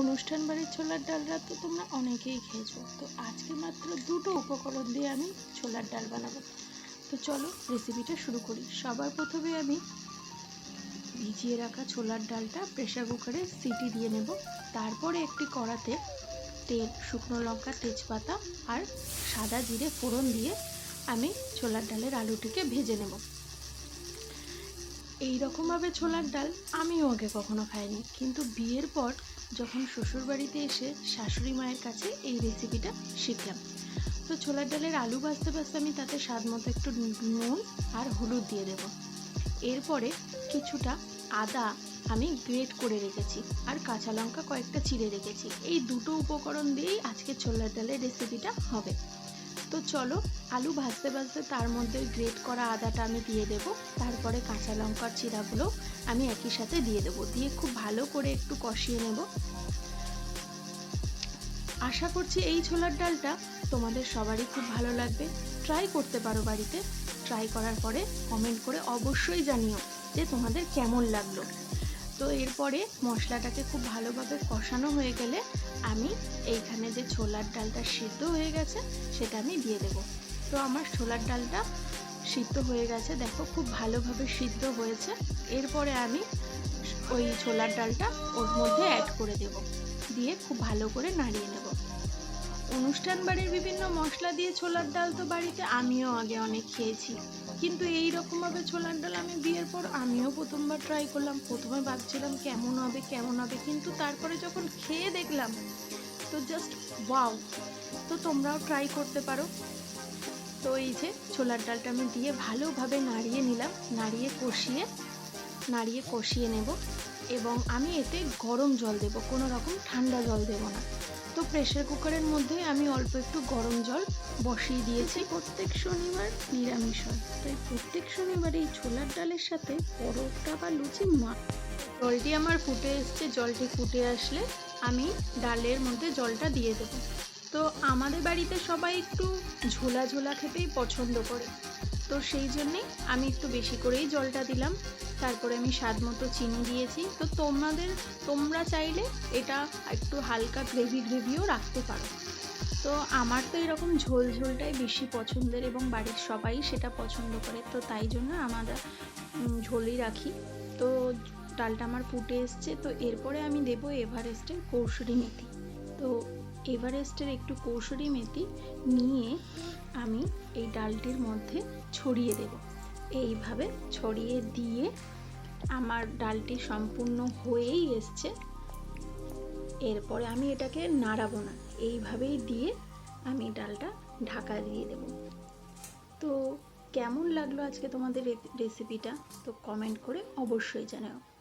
অনুষ্ঠান বাড়ির ছোলার ডালটা তো তোমরা অনেকেই খেয়েছো। তো আজকে মাত্র দুটো উপকরণ দিয়ে আমি ছোলার ডাল বানাবো। তো চলো রেসিপিটা শুরু করি। সবার প্রথমে আমি ভিজিয়ে রাখা ছোলার ডালটা প্রেসার কুকারে সিটি দিয়ে নেব। তারপরে একটি কড়াতে তেল, শুকনো লঙ্কা, তেজপাতা আর সাদা জিরে ফোড়ন দিয়ে আমি ছোলার ডালের আলুটিকে ভেজে নেব। এই রকমভাবে ছোলার ডাল আমিও আগে কখনো খাইনি। কিন্তু বিয়ের পর যখন শ্বশুরবাড়িতে এসে শাশুড়ি মায়ের কাছে এই রেসিপিটা শিখলাম। তো ছোলার ডালের আলু ভাজতে ভাজতে আমি তাতে স্বাদ মতো একটু নুন আর হলুদ দিয়ে দেব। এরপরে কিছুটা আদা আমি গ্রেট করে রেখেছি আর কাঁচা লঙ্কা কয়েকটা চিড়ে রেখেছি। এই দুটো উপকরণ দিয়েই আজকে ছোলার ডালের রেসিপিটা হবে। তো চলো, আলু ভাজতে ভাজতে তার মধ্যে গ্রেট করা আদাটা আমি দিয়ে দেব, তারপরে কাঁচা লঙ্কার চিরাগুলো আমি একই সাথে দিয়ে দেব, দিয়ে খুব ভালো করে একটু কষিয়ে নেব। আশা করছি এই ছোলার ডালটা তোমাদের সবারই খুব ভালো লাগবে। ট্রাই করতে পারো বাড়িতে। ট্রাই করার পরে কমেন্ট করে অবশ্যই জানিও যে তোমাদের কেমন লাগল। তো এরপরে মশলাটাকে খুব ভালোভাবে কষানো হয়ে গেলে আমি এইখানে যে ছোলার ডালটা সিদ্ধ হয়ে গেছে, সেটা আমি দিয়ে দেব। তো আমার ছোলার ডালটা সিদ্ধ হয়ে গেছে, দেখো খুব ভালোভাবে সিদ্ধ হয়েছে। এরপরে আমি ওই ছোলার ডালটা ওর মধ্যে অ্যাড করে দেব। দিয়ে খুব ভালো করে নাড়িয়ে নেব। অনুষ্ঠান বাড়ির বিভিন্ন মশলা দিয়ে ছোলার ডাল তো বাড়িতে আমিও আগে অনেক খেয়েছি। কিন্তু এই রকমভাবে ছোলার ডাল আমি বিয়ের পর আমিও প্রথমবার ট্রাই করলাম, প্রথমে ভাবছিলাম কেমন হবে কেমন হবে, কিন্তু তারপরে যখন খেয়ে দেখলাম, তো জাস্ট ওয়াও তো তোমরাও ট্রাই করতে পারো। তো এই যে ছোলার ডালটা আমি দিয়ে ভালোভাবে নাড়িয়ে নিলাম, নাড়িয়ে কষিয়ে নাড়িয়ে কষিয়ে নেব এবং আমি এতে গরম জল দেব, কোনো রকম ঠান্ডা জল দেব না। তো প্রেশার কুকারের মধ্যে আমি অল্প একটু গরম জল বসিয়ে দিয়েছি। প্রত্যেক শনিবার নিরামিষ হয়। তাই প্রত্যেক শনিবার এই ছোলার ডালের সাথে পরোটা বা লুচি মা জলটি আমার ফুটে এসছে, জলটি ফুটে আসলে আমি ডালের মধ্যে জলটা দিয়ে দেবো। তো আমাদের বাড়িতে সবাই একটু ঝোলা ঝোলা খেতেই পছন্দ করে। তো সেই জন্যেই আমি একটু বেশি করেই জলটা দিলাম। তারপরে আমি স্বাদ মতো চিনি দিয়েছি। তো তোমাদের, তোমরা চাইলে এটা একটু হালকা গ্রেভি গ্রেভিও রাখতে পারো। তো আমার তো এরকম ঝোল ঝোলটাই বেশি পছন্দের এবং বাড়ির সবাই সেটা পছন্দ করে। তো তাই জন্য আমরা ঝোলই রাখি। তো ডালটা আমার ফুটে এসছে। তো এরপরে আমি দেবো এভারেস্টের কৌশলী মেথি। তো এভারেস্টের একটু কৌশলী মেথি নিয়ে আমি এই ডালটির মধ্যে ছড়িয়ে দেব। এইভাবে ছড়িয়ে দিয়ে আমার ডালটি সম্পূর্ণ হয়েই এসছে। এরপরে আমি এটাকে নাড়াবো না। এইভাবেই দিয়ে আমি ডালটা ঢাকা দিয়ে দেব। তো কেমন লাগল আজকে তোমাদের রেসিপিটা? তো কমেন্ট করে অবশ্যই জানাও।